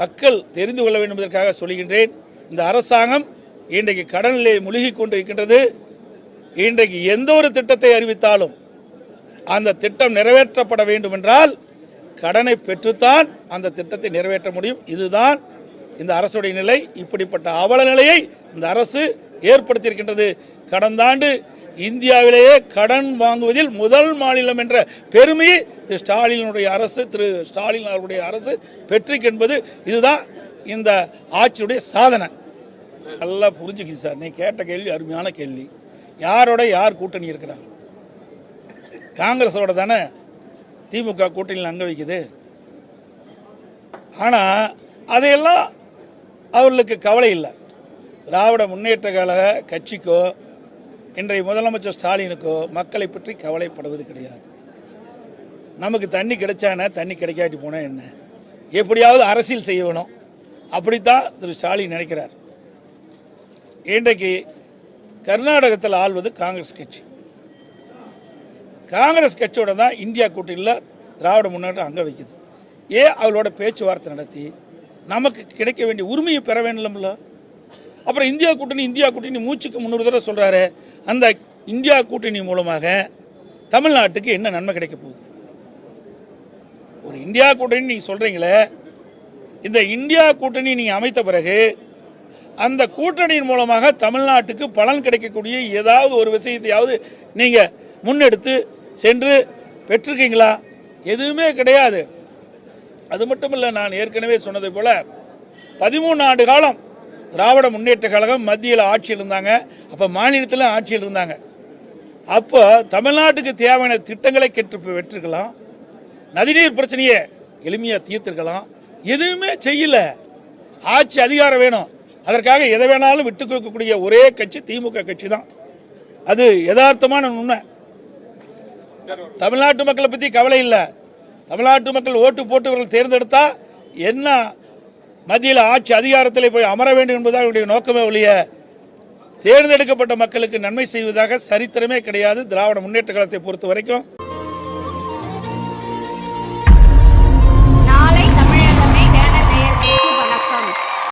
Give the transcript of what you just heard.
மக்கள் தெரிந்து கொள்ள வேண்டும் என்பதற்காக சொல்கின்றேன் இந்த அரசாங்கம் இன்றைக்கு கடனிலே முழுகி கொண்டிருக்கின்றது. இன்றைக்கு எந்த ஒரு திட்டத்தை அறிவித்தாலும் அந்த திட்டம் நிறைவேற்றப்பட வேண்டும் என்றால் கடனை பெற்றுத்தான் அந்த திட்டத்தை நிறைவேற்ற முடியும். இதுதான் இந்த அரசுடைய நிலை. இப்படிப்பட்ட அவல நிலையை இந்த அரசு ஏற்படுத்தியிருக்கின்றது. கடந்த ஆண்டு இந்தியாவிலேயே கடன் வாங்குவதில் முதல் மாநிலம் என்ற பெருமையை திரு ஸ்டாலினுடைய அரசு திரு ஸ்டாலின் அவருடைய அரசு பெற்றிருக்கு என்பது இதுதான் இந்த ஆட்சியுடைய சாதனை. நல்லா புரிஞ்சுக்கிது சார். நீ கேட்ட கேள்வி அருமையான கேள்வி. யாரோட யார் கூட்டணி இருக்கிறாங்க? காங்கிரஸோட தானே திமுக கூட்டணியில் அங்க வைக்குது. ஆனால் அதையெல்லாம் அவர்களுக்கு கவலை இல்லை. திராவிட முன்னேற்ற கழக கட்சிக்கோ இன்றைய முதலமைச்சர் ஸ்டாலினுக்கோ மக்களை பற்றி கவலைப்படுவது கிடையாது. நமக்கு தண்ணி கிடைச்சானே தண்ணி கிடைக்காட்டி போனால் என்ன? எப்படியாவது அரசியல் செய்ய வேணும் அப்படித்தான் திரு ஸ்டாலின் நினைக்கிறார். இன்றைக்கு கர்நாடகத்தில் ஆள்வது காங்கிரஸ் கட்சி. காங்கிரஸ் கட்சியோட தான் இந்தியா கூட்டணியில் திராவிட முன்னேற்றம் அங்கே வைக்குது. ஏன் அவளோட பேச்சுவார்த்தை நடத்தி நமக்கு கிடைக்க வேண்டிய உரிமையை பெற வேண்டும்ல? அப்புறம் இந்தியா கூட்டணி இந்தியா கூட்டணி மூச்சுக்கு முன்னூறு தடவை சொல்கிறாரு அந்த இந்தியா கூட்டணி மூலமாக தமிழ்நாட்டுக்கு என்ன நன்மை கிடைக்க போகுது? ஒரு இந்தியா கூட்டணி நீங்கள் சொல்கிறீங்களே இந்த இந்தியா கூட்டணி நீங்கள் அமைத்த பிறகு அந்த கூட்டணியின் மூலமாக தமிழ்நாட்டுக்கு பலன் கிடைக்கக்கூடிய ஏதாவது ஒரு விஷயத்தையாவது நீங்கள் முன்னெடுத்து சென்று பெற்றிருக்கீங்களா? எதுவுமே கிடையாது. அது மட்டும் இல்லை நான் ஏற்கனவே சொன்னது போல் பதிமூணு ஆண்டு காலம் திராவிட முன்னேற்ற கழகம் மத்தியில் ஆட்சியில் இருந்தாங்க. அப்போ மாநிலத்தில் ஆட்சியில் இருந்தாங்க. அப்போ தமிழ்நாட்டுக்கு தேவையான திட்டங்களை கெட்டு வெற்றிருக்கலாம் நதிநீர் பிரச்சனையை எளிமையாக தீர்த்திருக்கலாம். எதுவுமே செய்யல. ஆட்சி அதிகாரம் வேணும். அதற்காக எதை வேணாலும் விட்டு கொடுக்கக்கூடிய ஒரே கட்சி திமுக கட்சி தான் அது யதார்த்தமான உண்மை தமிழ்நாட்டு மக்களை பற்றி கவலை இல்லை. தமிழ்நாட்டு மக்கள் ஓட்டு போட்டு இவர்கள் தேர்ந்தெடுத்தா என்ன மத்தியில் ஆட்சி அதிகாரத்தில் போய் அமர வேண்டும் என்பதாக அவருடைய நோக்கமே ஒழிய தேர்ந்தெடுக்கப்பட்ட மக்களுக்கு நன்மை செய்வதாக சரித்திரமே கிடையாது. திராவிட முன்னேற்ற காலத்தை பொறுத்த வரைக்கும்